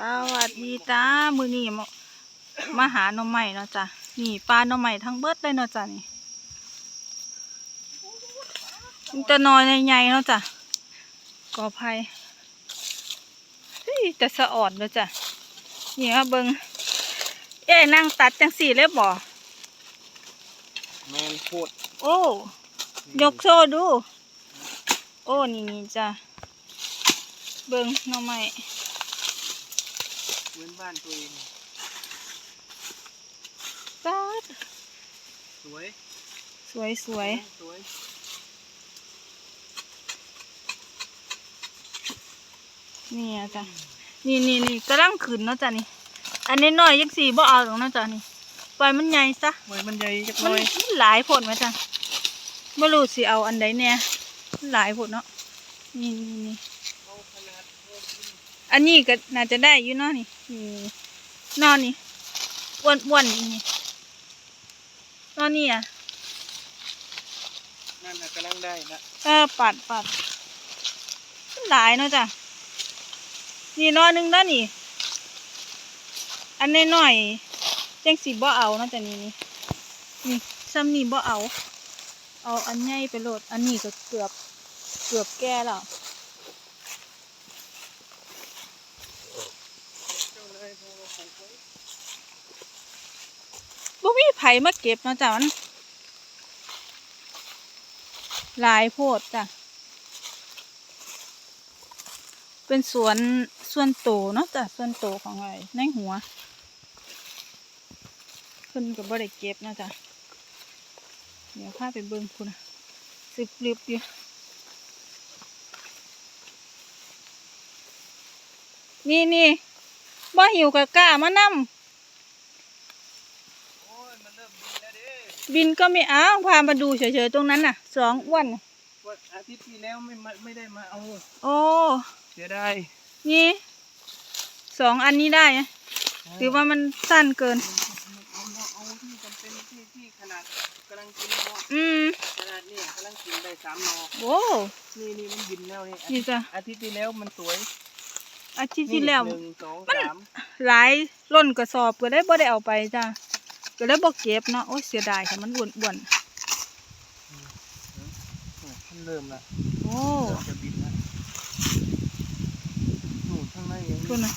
สวัสดีจ้า มือนี้มามาหาหน่อไม้เนาะจ้ะ นี่ปลาหน่อไม้ทั้งเบิดเลยเนาะจ้ะนี่มันจะนอนใหญ่ๆเนาะจ้ะกอไผ่เฮ้ยแต่สะอ่อนเนาะจ้ะนี่มาเบิงเอ้ยนั่งตัดจังสี่เลยบ่แมนโคตรโอ้ ยกโซ่ดู โอ้ นี่นี่จ้ะ เบิงหน่อไม้ เหมือนบ้านตัวเองป๊าดสวย สวยสวยสวยนี่อะจ้ะนี่นี่นี่กำลังขึ้นเนาะจ้ะนี่ อันนี้น้อยยังสี่บ่เอาหรอกเนาะจ้ะนี่ปล่อยมันใหญ่ซะไว้มันใหญ่จักหมันน่อยมันหลายผลไหมจ้ะไม่รู้สิเอาอันใดแน่มันหลายผลเนาะนี่นี่นี่ เอาขนาดพอกิน อันนี้ก็น่าจะได้อยู่เนาะนี่นี่นอนนี่อ้วนอ้วนนี่นี่นอนนี่อะนั่นน่ะกำลังได้นะเออปัดปัดมันหลายเนาะจ้ะนี่นอนหนึงแล้วนี่ อันน้อยๆจังสิบ่เอาเนาะจ้ะนี่นี่นี่ซ้ำนี่บ่เอา เอาอันใหญ่ไปโหลด อันนี้ก็เกือบเกือบแก่แล้ว เจ้าเลยพอเราปลูกไว้ บ่มีไผมาเก็บเนาะจ้ะมันลายโพดจ้ะ เป็นสวนส่วนโตเนาะจ้ะส่วนโตของไอ้ในหัวเพิ่นก็บ่ได้เก็บเนาะจ้ะเดี๋ยวพาไปเบิ่งพุ่นน่ะสิบลิบอยู่นี่นี่ บ่หิวกะกล้ามานำโอ้ยมันเริ่มดีแล้วเด้บินก็ไม่เอาพามาดูเฉยๆตรงนั้นน่ะสองอ้วนน่ะวันอาทิตย์ที่แล้วไม่มาไม่ได้มาเอาโอ้เสียดายนี่สองอันนี้ได้นะหรือว่ามันสั้นเกินเอาเอาเอาที่จำเป็นที่ที่ขนาดกำลังกินพออืมขนาดนี้กำลังกินได้สามหนอโอ้นี่นี่มันบินแล้วนี่นี่จ้ะอาทิตย์ที่แล้วมันสวย อาทิตย์ที่แล้วนี่หนึ่งสองสามหลายล้นกระสอบก็ได้บ่ได้เอาไปจ้ะก็ได้บ่เก็บเนาะโอ้ยเสียดายค่ะมันอ้วนโอ้ยมันเริ่มละๆโอ้เริ่มจะบินละนู่นข้างในยังคุณน่ะ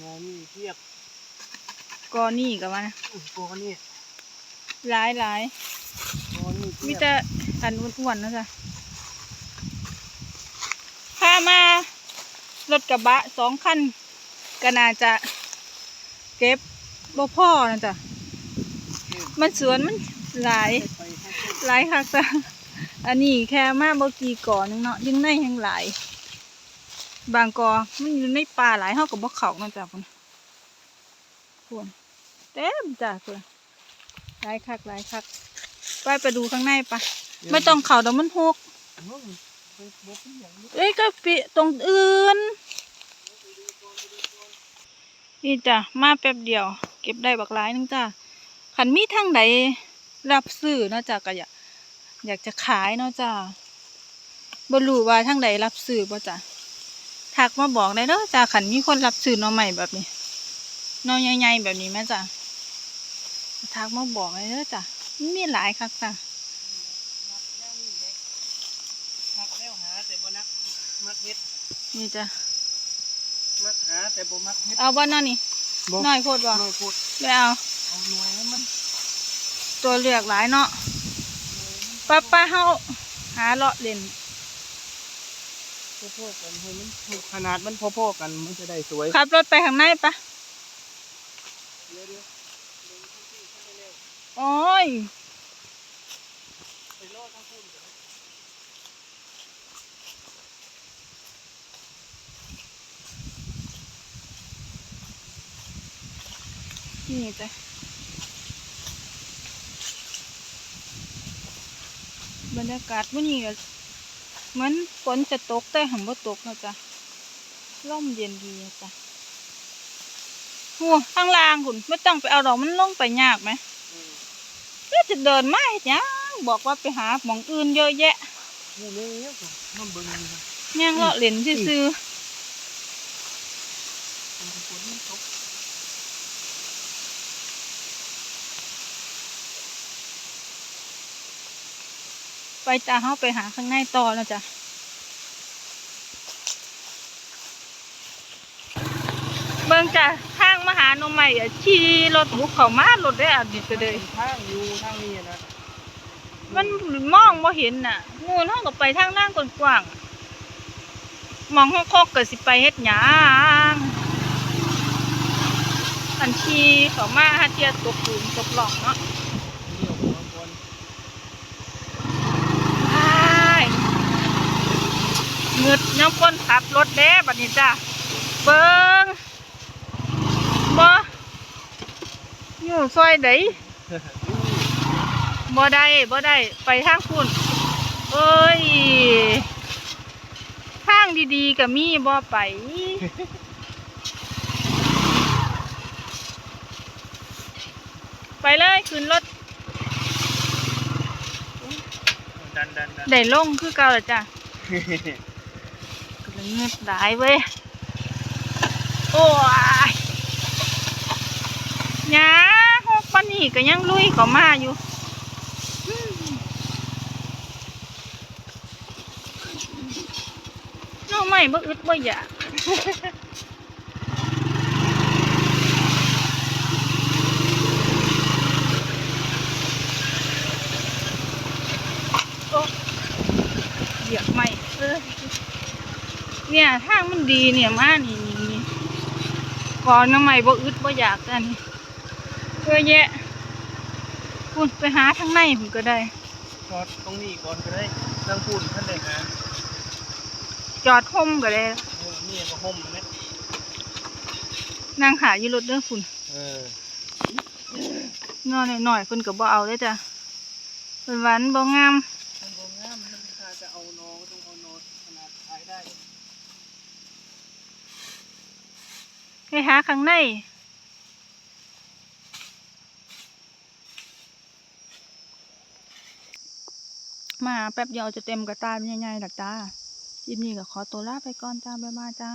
งอมีเทียบกอนี่กับมันอุ้ยกอนี่หลายหลายกอนี่เทียบมีแต่อันอ้วนๆนะจ้ะพา มารถกระบะสองคันก็น่าจะเก็บบ่พ่อนะจ้ะมันสวนมันหลายไหลายคักจ้ะอันนี้แค่มาบ่กี่ก่อนึงเนาะยังในยังหลาย บางกอมันอยู่ในป่าหลายเฮาก็บ่เขานะจ้ะพุ่นพุ่นเต็มจ้ะพุ่นหลายคักหลายคักไปไปดูข้างในปะไม่ต้องเข้าดอกมันหก เอ้ยก็ปิตรงอื่น นี่จ้ะ มาแป๊บเดียว เก็บได้บักหลายนึงจ้ะขันมีทางใดรับซื้อเนาะจ้ะก็อยากอยากจะขายเนาะจ้ะบ่รู้ว่าทางใดรับซื้อบ่จ้ะทักมาบอกได้เด้อจ้ะขันมีคนรับซื้อหน่อใหม่แบบนี้หน่อใหญ่ๆแบบนี้แม่จ้ะทักมาบอกได้เด้อจ้ะมีหลายคักจ้ะ มักแนวนี้เด็กมักแนวหาแต่บ่นักมักเฮ็ด นี่จ้ะมักหาแต่บ่มักเฮ็ดเอาบ่เนาะนี่บ่น้อยโพดบ่น้อยพูดไม่เอาเอาหน่วยให้มันตัวเลือกหลายเนาะป้าป้าเฮาหาเลาะเล่นพอๆกันให้มันถูกขนาดมันพอๆกันมันจะได้สวยขับรถไปข้างในปะเดี๋ยวเดี๋ยวลงทั้งที่ทั้งเร็วโอ้ยไปรอทั้งคู่เดี๋ยว นี่จ้ะบรรยากาศวันนี้ก็เหมือนฝนจะตกแต่หันบ่ตกนะจ๊ะร่มเย็นดีอะจ้ะโอ้ข้างล่างคุณไม่ต้องไปเอาดอกมันลงไปยากไหมอืมแล้วจะเดินมาเฮ็ดหยังบอกว่าไปหาหมองอื่นเยอะแยะนี่นี่เนี่ยมันเบิ่งนี่นะยังเลาะเล่นซื่อ ฝนมันตก ไปจ้าเฮาไปหาข้างในต่อแล้วจ้ะเบิ่งจ้ะทางมาหาหนมใหม่อะขี่รถบุกเข้ามารถได้อันนี้ก็เลยทางอยู่ทางนี้นะมันมองบ่เห็นน่ะงูเฮาก็ไปทางล่างกว้างๆมองห้องคอกก็สิไปเฮ็ดหยังอันขี่เข้ามาหาเทียตกหลุมตกหล่องเนาะ เดี่ยวหัวคน ใช่เงึด น้ำก้นขับรถเด้บัดนี้จ้ะเบิ่งบ่อยู่ซอยไดบ่ได้บ่ได้ไปทางพุ่นเอ้ยทางดีๆก็มีบ่ไปไปเลยขึ้นรถดันดันดันได้ลงคือเก่าแล้วจ้ะก็ เลยเงือดหลายเว้ย โอ้ยยาหกปันนี่ก็ยังลุยก็มาอยู่น้องไม่บ่อึดบ่อยาก โอ้เหยียบไม่เออ เนี่ยทางมันดีเนี่ยมานี่นี่นี่ก่อนน้ำใหม่บ่อึดบ่อยากกันเยอะแยะคุณไปหาทางในผมก็ได้ จอดตรงนี้ก่อนก็ได้นั่งพูดท่านเลยฮะจอดห่มก็ได้เออนี่ก็ห่มนะนั่งหาอยู่รถเด้อคุณเออนอนหน่อยๆคุณก็บ่เอาเด้อจ้ะเป็นหวันบ่งาม มันบ่งามมันถ้าจะเอานอก็ต้องเอานอขนาดขายได้ ไป หาข้างใน มาแป๊บเดียวจะเต็มกระตาเป็นยังไงล่ะจ้าคลิมนี้ก็ขอตัวลาไปก่อนจ้า บ๊ายบายจ้า